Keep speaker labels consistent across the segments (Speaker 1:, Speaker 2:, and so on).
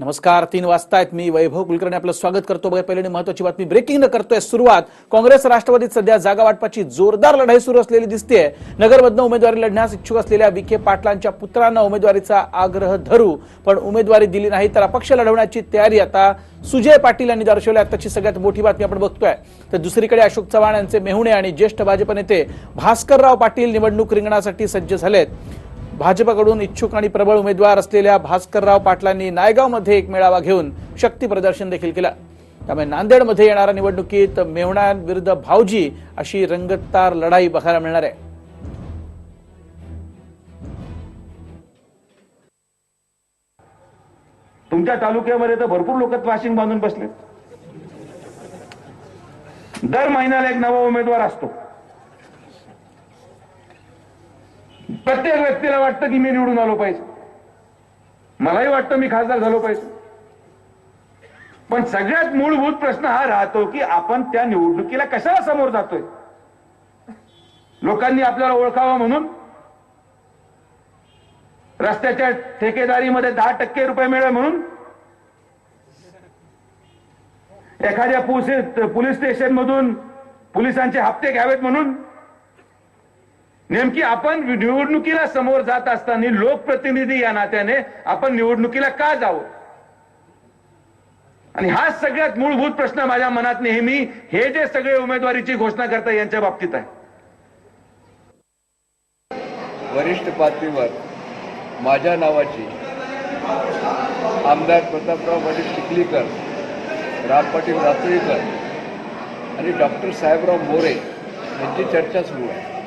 Speaker 1: नमस्कार तीन वाजता आहेत. मी वैभव कुलकर्णी आपलं स्वागत करतो. बघा पहिली महत्वाची बातमी. ब्रेकिंग न करतोय सुरुवात. काँग्रेस राष्ट्रवादीत सध्या जागा वाटपाची जोरदार लढाई सुरू असलेली दिसते नगरमधनं उमेदवारी लढण्यास इच्छुक असलेल्या विखे पाटलांच्या पुत्रांना उमेदवारीचा आग्रह धरू. पण उमेदवारी दिली नाही तर अपक्ष लढवण्याची तयारी आता सुजय पाटील यांनी दर्शवली आताची सगळ्यात मोठी बातमी आपण बघतोय. तर दुसरीकडे अशोक चव्हाण यांचे मेहुणे आणि ज्येष्ठ भाजप नेते भास्करराव पाटील निवडणूक रिंगणासाठी सज्ज झालेत. भाजपकडून इच्छुक आणि प्रबळ उमेदवार असलेल्या भास्करराव पाटलांनी नायगावमध्ये एक मेळावा घेऊन शक्ती प्रदर्शन देखील केलं. त्यामुळे नांदेडमध्ये येणाऱ्या निवडणुकीत मेहुणांविरुद्ध भावजी अशी रंगतदार लढाई बघायला मिळणार आहे.
Speaker 2: तुमच्या तालुक्यामध्ये तर भरपूर लोक वाशिंग बांधून बसले दर महिन्याला एक नवा उमेदवार असतो. प्रत्येक व्यक्तीला वाटतं की मी निवडून आलो पाहिजे. मलाही वाटतं मी खासदार झालो पाहिजे. पण सगळ्यात मूलभूत प्रश्न हा राहतो की आपण त्या निवडणुकीला कशाला समोर जातोय? लोकांनी आपल्याला ओळखावं म्हणून? रस्त्याच्या ठेकेदारीमध्ये दहा टक्के रुपये मिळेल म्हणून? एखाद्या पोलीस स्टेशन मधून पोलिसांचे हप्ते घ्यावेत म्हणून? नेमकी आपण निवडणुकीला समोर जात असताना लोकप्रतिनिधी या नात्याने आपण निवडणुकीला का जावं? आणि हा सगळ्यात मूलभूत प्रश्न माझ्या मनात नेहमी हे जे सगळे उमेदवारीची घोषणा करतात यांच्या बाबतीत आहे.
Speaker 3: वरिष्ठ पातळीवर माझ्या नावाची आमदार प्रतापराव पाटील चिखलीकर राम पाटील रातळीकर आणि डॉक्टर साहेबराव मोरे यांची चर्चा सुरू आहे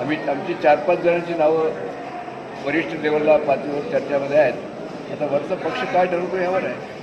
Speaker 3: आम्ही आमची चार पाच जणांची नावं वरिष्ठ लेवलला पातळीवर चर्चेमध्ये आहेत. आता वरचा पक्ष काय ठरवतो यावर आहे